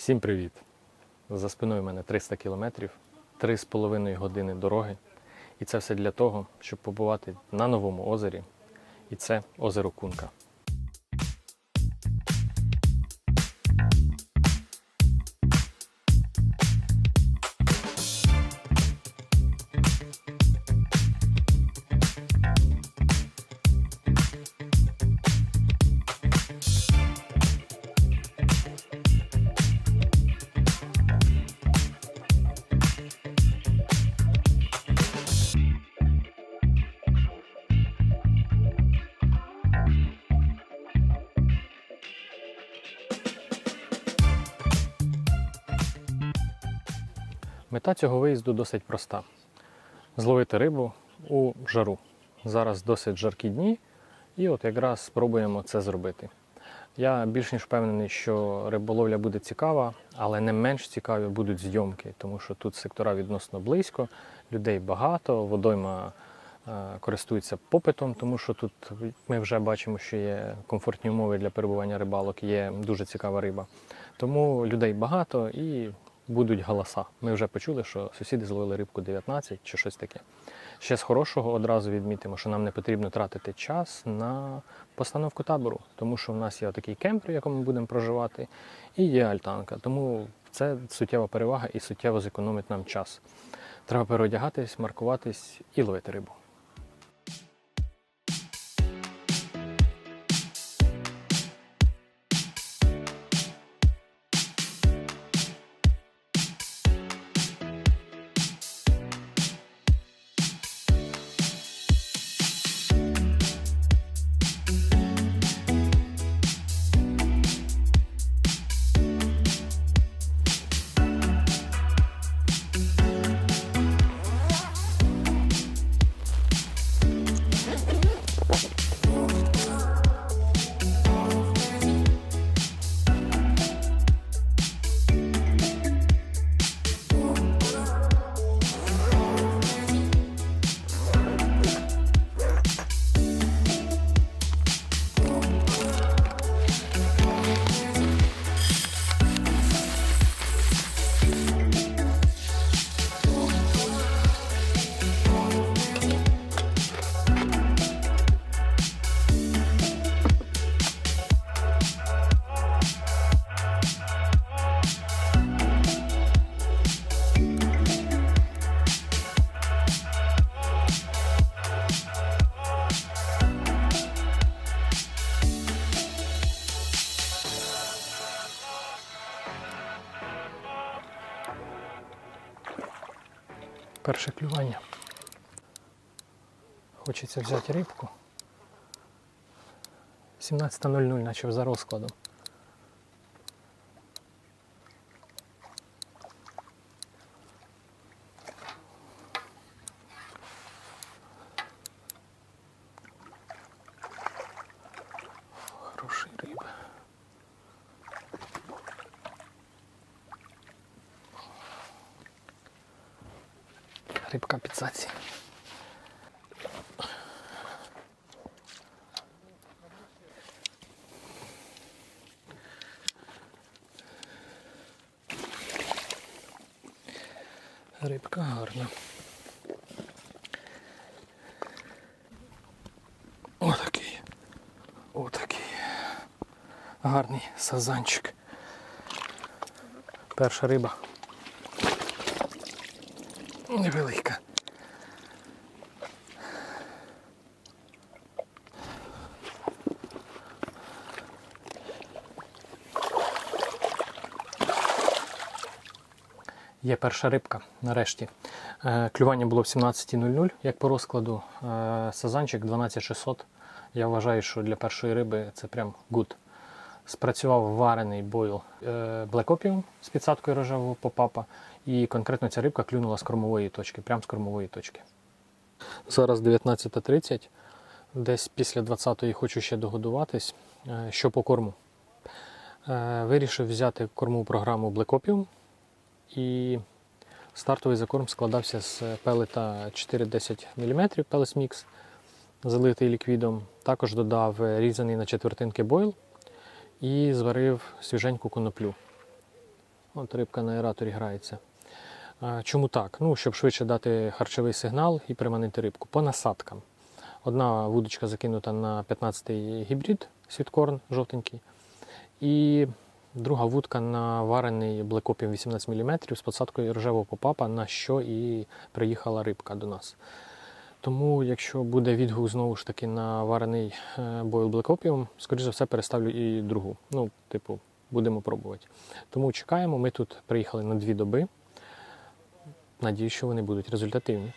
Всім привіт! За спиною в мене 300 кілометрів, 3,5 години дороги. І це все для того, щоб побувати на новому озері. І це озеро Кунка. Мета цього виїзду досить проста: зловити рибу у жару. Зараз досить жаркі дні, і от якраз спробуємо це зробити. Я більш ніж впевнений, що риболовля буде цікава, але не менш цікаві будуть зйомки, тому що тут сектора відносно близько, людей багато, водойма е, користується попитом, тому що тут ми вже бачимо, що є комфортні умови для перебування рибалок, є дуже цікава риба. Тому людей багато і будуть голоса. Ми вже почули, що сусіди зловили рибку 19 чи щось таке. Ще з хорошого одразу відмітимо, що нам не потрібно тратити час на постановку табору, тому що в нас є такий кемпер, в якому ми будемо проживати, і є альтанка. Тому це суттєва перевага і суттєво зекономить нам час. Треба переодягатись, маркуватись і ловити рибу. Перше клювання. Хочеться взяти рибку. 17.00, наче за розкладом. Хороший риба. Рибка піцаці. Рибка гарна. Отакий. Отакий. Гарний сазанчик. Перша риба. Невелика. Є перша рибка нарешті. Е, Клювання було в 17.00, як по розкладу. Е, Сазанчик 12600. Я вважаю, що для першої риби це прям гуд. Спрацював варений бойл е, Black Opium з підсадкою рожевого попапа. І конкретно ця рибка клюнула з кормової точки, прямо з кормової точки. Зараз 19.30. Десь після 20-ї хочу ще догодуватись. Е, Що по корму? Е, Вирішив взяти кормову програму Black Opium. І стартовий закорм складався з пелета 4-10 мм Pellets Mix, залитий ліквідом. Також додав різаний на четвертинки бойл і зварив свіженьку коноплю. От рибка на аераторі грається. Чому так? Ну, щоб швидше дати харчовий сигнал і приманити рибку. По насадкам. Одна вудочка закинута на 15-й гібрид, світкорн жовтенький. І друга вудка на варений блекопів 18 мм з посадкою рожевого попапа, на що і приїхала рибка до нас. Тому, якщо буде відгук знову ж таки на варений е, Black Opium, скоріш за все переставлю і другу. Ну, типу, будемо пробувати. Тому чекаємо. Ми тут приїхали на дві доби. Надію, що вони будуть результативні.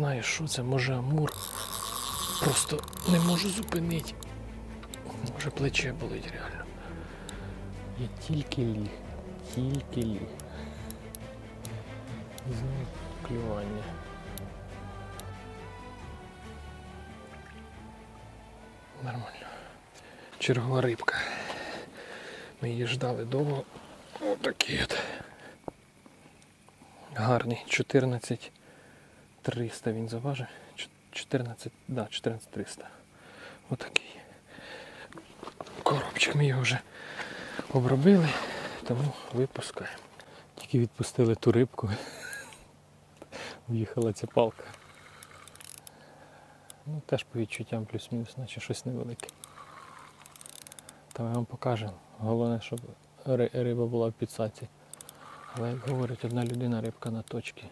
Знаю, що це, може амур. Просто не можу зупинити. Може плече болить реально. Я тільки ліг. Тільки ліг. Знову клювання. Нормально. Чергова рибка. Ми її ждали довго. Отакий от. Гарний. 14 300 він заважив. Чот- 14, да, 14 300. Отакий. Коробчик ми його вже обробили, тому випускаємо. Тільки відпустили ту рибку. В'їхала ця палка. Ну, теж по відчуттям плюс-мінус, наче щось невелике. Та ми вам покажемо. Головне, щоб риба була в підсаці. Але як говорить одна людина, рибка на точці.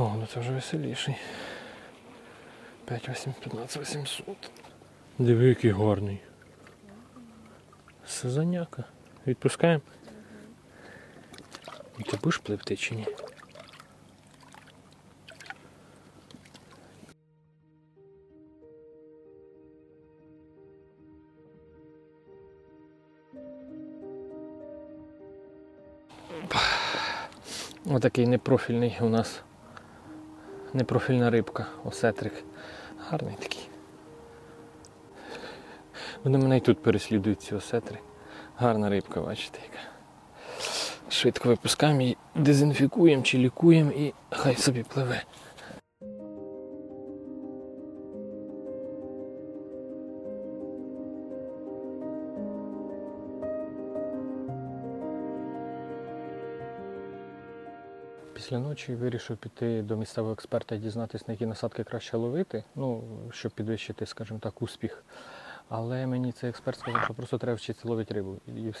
О, ну це вже веселіший. 5, 8, 15, 800. Диви, який гарний. Сазаняка. Відпускаємо. І Ти будеш пливти чи ні? Отакий непрофільний у нас непрофільна рибка, осетрик. Гарний такий. Вони мене і тут переслідують ці осетри. Гарна рибка, бачите, яка. Швидко випускаємо її, дезінфікуємо чи лікуємо і хай собі пливе. Після ночі вирішив піти до місцевого експерта і дізнатися, на які насадки краще ловити, ну, щоб підвищити, скажімо так, успіх. Але мені цей експерт сказав, що просто треба вчитися ловити рибу.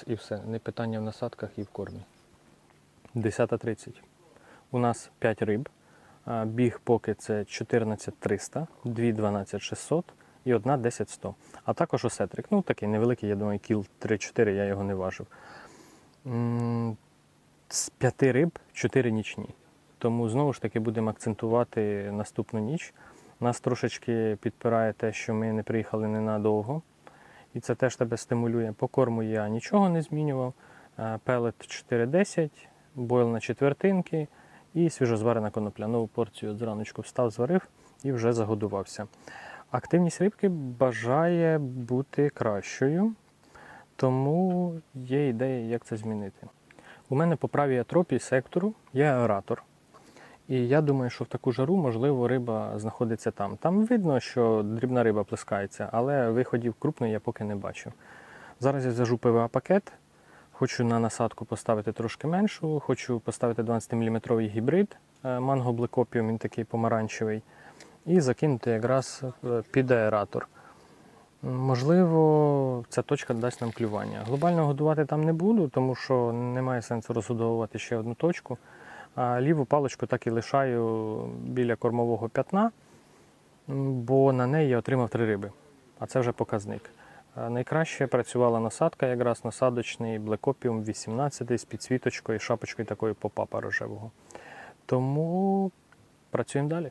І, все. Не питання в насадках і в кормі. 10.30. У нас 5 риб. Біг поки це 14300, 2 12600 і одна 10100. А також осетрик. Ну такий невеликий, я думаю, кіл 3-4, я його не важив. З 5 риб 4 нічні. Тому знову ж таки будемо акцентувати наступну ніч. Нас трошечки підпирає те, що ми не приїхали ненадовго. І це теж тебе стимулює. По корму я нічого не змінював. Е, Пелет 4,10, бойл на четвертинки і свіжозварена конопля. Нову порцію зраночку встав, зварив і вже загодувався. Активність рибки бажає бути кращою, тому є ідея, як це змінити. У мене по правій атропі сектору є аератор. І я думаю, що в таку жару, можливо, риба знаходиться там. Там видно, що дрібна риба плескається, але виходів крупної я поки не бачу. Зараз я зв'яжу ПВА-пакет. Хочу на насадку поставити трошки меншу, хочу поставити 12-мм гібрид е, Black Opium, він такий помаранчевий, і закинути якраз е, під аератор. Можливо, ця точка дасть нам клювання. Глобально годувати там не буду, тому що немає сенсу розгодовувати ще одну точку. А ліву паличку так і лишаю біля кормового п'ятна, бо на неї я отримав три риби, а це вже показник. Найкраще працювала насадка, якраз насадочний Блекопіум 18 з підсвіточкою і шапочкою такої попапа рожевого. Тому працюємо далі.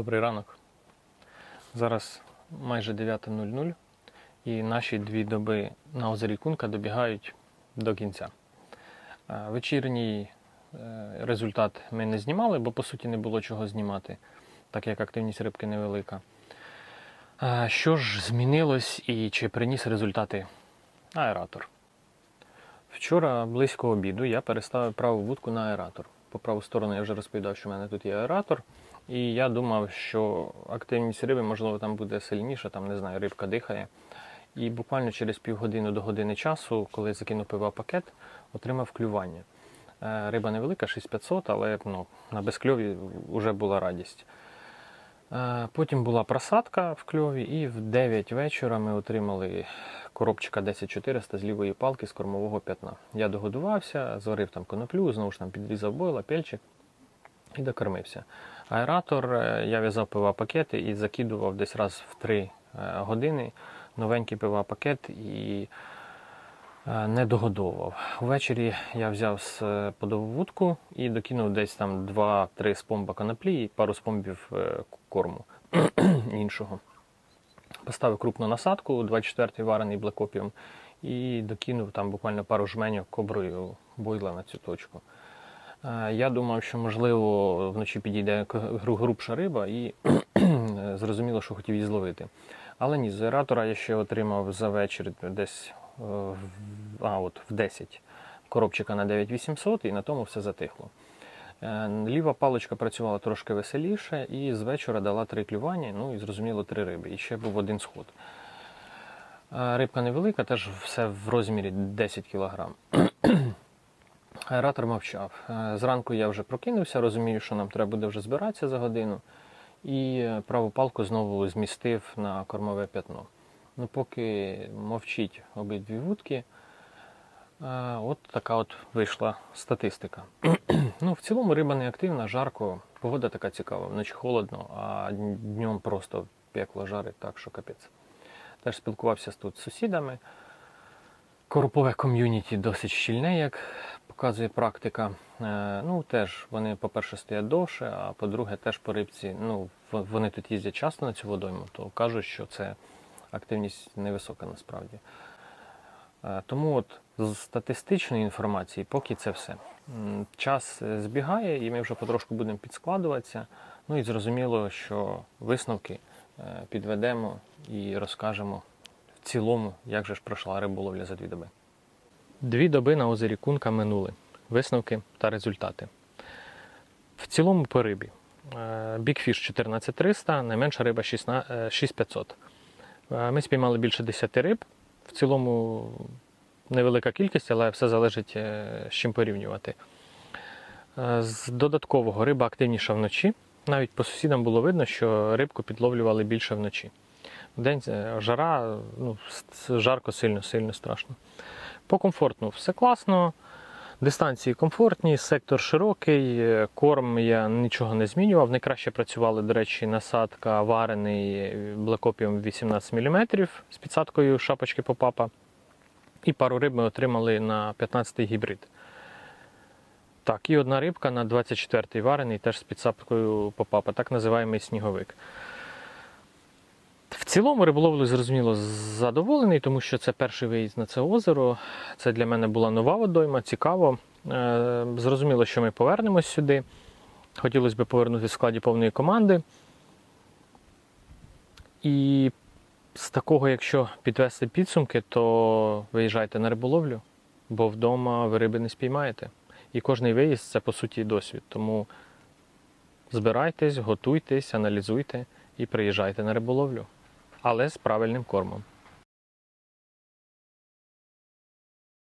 Добрий ранок. Зараз майже 9.00 і наші дві доби на озері Кунка добігають до кінця. Е, Вечірній е, результат ми не знімали, бо по суті не було чого знімати, так як активність рибки невелика. Е, Що ж змінилось і чи приніс результати аератор? Вчора близько обіду я переставив праву вудку на аератор. По праву сторону я вже розповідав, що в мене тут є аератор. І я думав, що активність риби, можливо, там буде сильніша, там не знаю, рибка дихає. І буквально через півгодини до години часу, коли закинув пива пакет, отримав клювання. Е, Риба невелика, 6500, але ну, на безкльові вже була радість. Е, Потім була просадка в кльові, і в 9 вечора ми отримали коробчика 10400 з лівої палки з кормового п'ятна. Я догодувався, зварив там коноплю, знову ж там підрізав бойла, пельчик і докормився. Аератор е, я в'язав пива пакети і закидував десь раз в 3 години новенький пива пакет і е, не догодовував. Ввечері я взяв з е, подову вудку і докинув десь там 2-3 спомба коноплі і пару спомбів е, корму іншого. Поставив крупну насадку, 24-й варений блекопіум, і докинув там буквально пару жменів коброю бойла на цю точку. Е, Я думав, що можливо вночі підійде грубша риба, і зрозуміло, що хотів її зловити. Але ні, з аератора я ще отримав за вечір десь е, а, от, в 10 коробчика на 9800 і на тому все затихло. Е, Ліва паличка працювала трошки веселіше і з вечора дала три клювання, ну і зрозуміло три риби. І ще був один сход. Рибка невелика, теж все в розмірі 10 кг. Аератор мовчав. Е, Зранку я вже прокинувся, розумію, що нам треба буде вже збиратися за годину. І е, праву палку знову змістив на кормове п'ятно. Ну, поки мовчить обидві вудки, е, от така от вийшла статистика. ну, в цілому риба не активна, жарко, погода така цікава, вночі холодно, а днем просто пекло жарить, так що капець. Теж спілкувався тут з сусідами. Коропове ком'юніті досить щільне, як показує практика. Е, Ну, теж вони, по-перше, стоять довше, а по-друге, теж по рибці. Ну, вони тут їздять часто на цю водойму, то кажуть, що це активність невисока насправді. Е, Тому от з статистичної інформації поки це все. Час е, збігає, і ми вже потрошку будемо підскладуватися. Ну і зрозуміло, що висновки підведемо і розкажемо в цілому, як же ж пройшла риболовля за дві доби. Дві доби на озері Кунка минули. Висновки та результати. В цілому по рибі. Е, Бікфіш 14300, найменша риба 16 е, 6500. Е, Ми спіймали більше 10 риб. В цілому невелика кількість, але все залежить з чим порівнювати. З додаткового риба активніша вночі. Навіть по сусідам було видно, що рибку підловлювали більше вночі. Вдень е, жара, ну, жарко, сильно, сильно страшно. По комфортну все класно. Дистанції комфортні, сектор широкий, корм я нічого не змінював. Найкраще працювали, до речі, насадка варений блекопіум 18 мм з підсадкою шапочки попапа. І пару риб ми отримали на 15-й гібрид. Так, і одна рибка на 24-й варений, теж з підсадкою попапа, так називаємо сніговик. В цілому риболовлею, зрозуміло, задоволений, тому що це перший виїзд на це озеро. Це для мене була нова водойма, цікаво. Е, Зрозуміло, що ми повернемось сюди. Хотілося б повернутися в складі повної команди. І з такого, якщо підвести підсумки, то виїжджайте на риболовлю, бо вдома ви риби не спіймаєте. І кожний виїзд це по суті досвід. Тому збирайтесь, готуйтесь, аналізуйте і приїжджайте на риболовлю. Але з правильним кормом.